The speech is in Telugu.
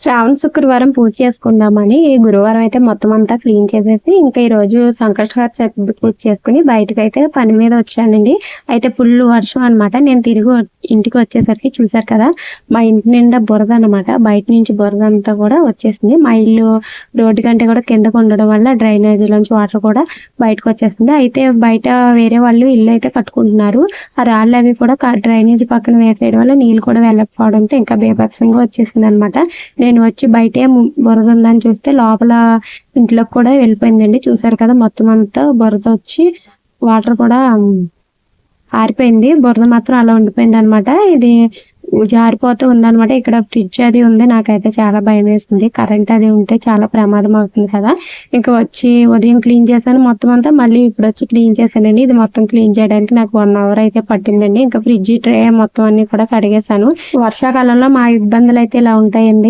శ్రావణ శుక్రవారం పూజ చేసుకుందామని గురువారం అయితే మొత్తం అంతా క్లీన్ చేసేసి ఇంకా ఈ రోజు సంకష్ట చతుర్థి పూజ చేసుకుని బయటకు అయితే పని మీద వచ్చానండి. అయితే ఫుల్ వర్షం అన్నమాట. నేను తిరిగి ఇంటికి వచ్చేసరికి చూసారు కదా మా ఇంటి నిండా బురద అన్నమాట. బయట నుంచి బురద అంతా కూడా వచ్చేసింది. మా ఇల్లు రోడ్డు కంటే కూడా కిందకు ఉండడం వల్ల డ్రైనేజీలోంచి వాటర్ కూడా బయటకు వచ్చేసింది. అయితే బయట వేరే వాళ్ళు ఇల్లు అయితే కట్టుకుంటున్నారు. ఆ రాళ్ళు అవి కూడా డ్రైనేజీ పక్కన వేసేయడం వల్ల నీళ్ళు కూడా వెళ్ళకపోవడంతో ఇంకా బేభత్సంగా వచ్చేసింది అనమాట నేను వచ్చి బయటే బురద ఉందని చూస్తే లోపల ఇంట్లోకి కూడా వెళ్ళిపోయిందండి. చూసారు కదా మొత్తం అంతా బురద వచ్చి వాటర్ కూడా ఆరిపోయింది. బురద మాత్రం అలా ఉండిపోయింది అనమాట ఇది జారిపోతూ ఉందన్నమాట. ఇక్కడ ఫ్రిడ్జ్ అది ఉంది. నాకైతే చాలా భయం వేస్తుంది కరెంట్ అది ఉంటే చాలా ప్రమాదం అవుతుంది కదా. ఇంకా వచ్చి ఉదయం క్లీన్ చేశాను మొత్తం అంతా. మళ్ళీ ఇప్పుడు వచ్చి క్లీన్ చేశానండి. ఇది మొత్తం క్లీన్ చేయడానికి నాకు వన్ అవర్ అయితే పట్టిందండి. ఇంకా ఫ్రిడ్జ్ ట్రే మొత్తం అన్ని కూడా కడిగేశాను. వర్షాకాలంలో మా ఇబ్బందులు అయితే ఇలా ఉంటాయండి.